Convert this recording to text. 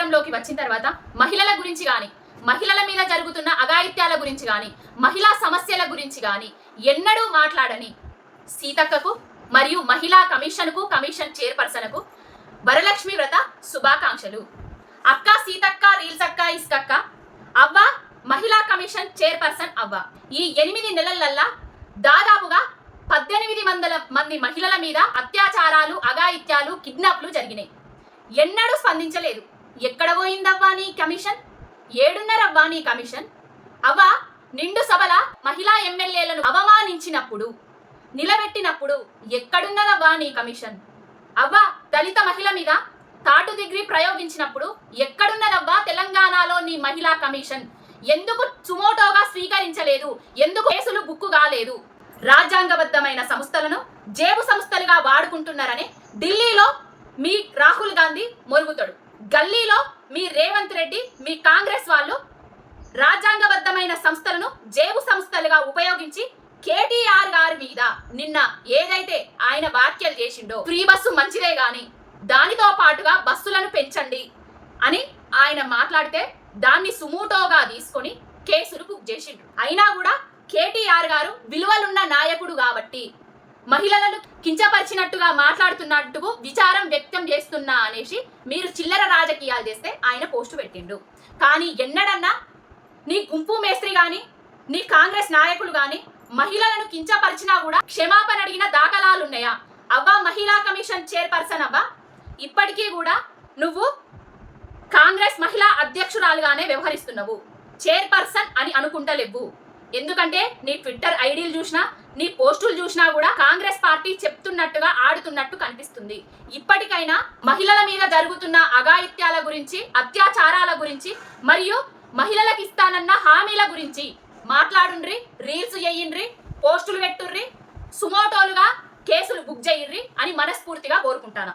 అధికారంలోకి వచ్చిన తర్వాత మహిళల గురించి కానీ మహిళల మీద జరుగుతున్న అఘాయిత్యాల గురించి కానీ మహిళా సమస్యల గురించి కానీ ఎన్నడూ మాట్లాడని సీతక్కకు మరియు మహిళా కమిషన్కు కమిషన్ చైర్పర్సన్కు వరలక్ష్మి వ్రత శుభాకాంక్షలు. అక్క సీతక్క రీల్స్ అక్క ఇస్కక్క అవ్వ మహిళా కమిషన్ చైర్పర్సన్ అవ్వ. ఈ ఎనిమిది నెలలల్లా దాదాపుగా పద్దెనిమిది వందల మంది మహిళల మీద అత్యాచారాలు అఘాయిత్యాలు కిడ్నాప్లు జరిగినాయి. ఎన్నడూ స్పందించలేదు. ఎక్కడ పోయిందవ్వా నీ కమిషన్? ఏడున్నరవ్వా నీ కమిషన్? అవ్వ నిండు సభల మహిళా ఎమ్మెల్యేలను అవమానించినప్పుడు నిలబెట్టినప్పుడు ఎక్కడున్నదవ్వా నీ కమిషన్? అవ్వా దళిత మహిళ మీద తాటు డిగ్రీ ప్రయోగించినప్పుడు ఎక్కడున్నదవ్వా తెలంగాణలో నీ మహిళా కమిషన్? ఎందుకు సుమోటోగా స్వీకరించలేదు? ఎందుకు కేసులు బుక్కు కాలేదు? రాజ్యాంగబద్ధమైన సంస్థలను జేబు సంస్థలుగా వాడుకుంటున్నారని ఢిల్లీలో మీ రాహుల్ గాంధీ మొరుగుతాడు. గల్లీలో మీ రేవంత్ రెడ్డి మీ కాంగ్రెస్ వాళ్ళు రాజ్యాంగబద్ధమైన సంస్థలను జేబు సంస్థలుగా ఉపయోగించి కేటీఆర్ గారి మీద నిన్న ఏదైతే ఆయన వ్యాఖ్యలు చేసిండో ఫ్రీ బస్సు మంచిదే గాని దానితో పాటుగా బస్సులను పెంచండి అని ఆయన మాట్లాడితే దాన్ని సుమూటోగా తీసుకొని కేసులు బుక్ చేసిండ్రు. అయినా కూడా కేటీఆర్ గారు విలువలున్న నాయకుడు కాబట్టి మహిళలను కించపరిచినట్టుగా మాట్లాడుతున్నట్టు విచారం వ్యక్తం చేస్తున్నా అనేసి మీరు చిల్లర రాజకీయాలు చేస్తే ఆయన పోస్టు పెట్టిండు. కానీ ఎన్నడన్నా నీ గుంపు మేస్త్రి కానీ నీ కాంగ్రెస్ నాయకులు కానీ మహిళలను కించపరిచినా కూడా క్షమాపణ అడిగిన దాఖలాలు ఉన్నాయా అవ్వా మహిళా కమిషన్ చైర్పర్సన్ అవ్వా ఇప్పటికీ కూడా నువ్వు కాంగ్రెస్ మహిళా అధ్యక్షురాలుగానే వ్యవహరిస్తున్నావు. చైర్పర్సన్ అని అనుకుంటలేవు. ఎందుకంటే నీ ట్విట్టర్ ఐడీలు చూసినా నీ పోస్టులు చూసినా కూడా కాంగ్రెస్ పార్టీ చెప్తున్నట్టుగా ఆడుతున్నట్టు కనిపిస్తుంది. ఇప్పటికైనా మహిళల మీద జరుగుతున్న అఘాయిత్యాల గురించి అత్యాచారాల గురించి మరియు మహిళలకు ఇస్తానన్న హామీల గురించి మాట్లాడుండ్రి రీల్స్ చేయండ్రి పోస్టులు పెట్టుర్రి సుమోటోలుగా కేసులు బుక్ చేయిర్రి అని మనస్ఫూర్తిగా కోరుకుంటాను.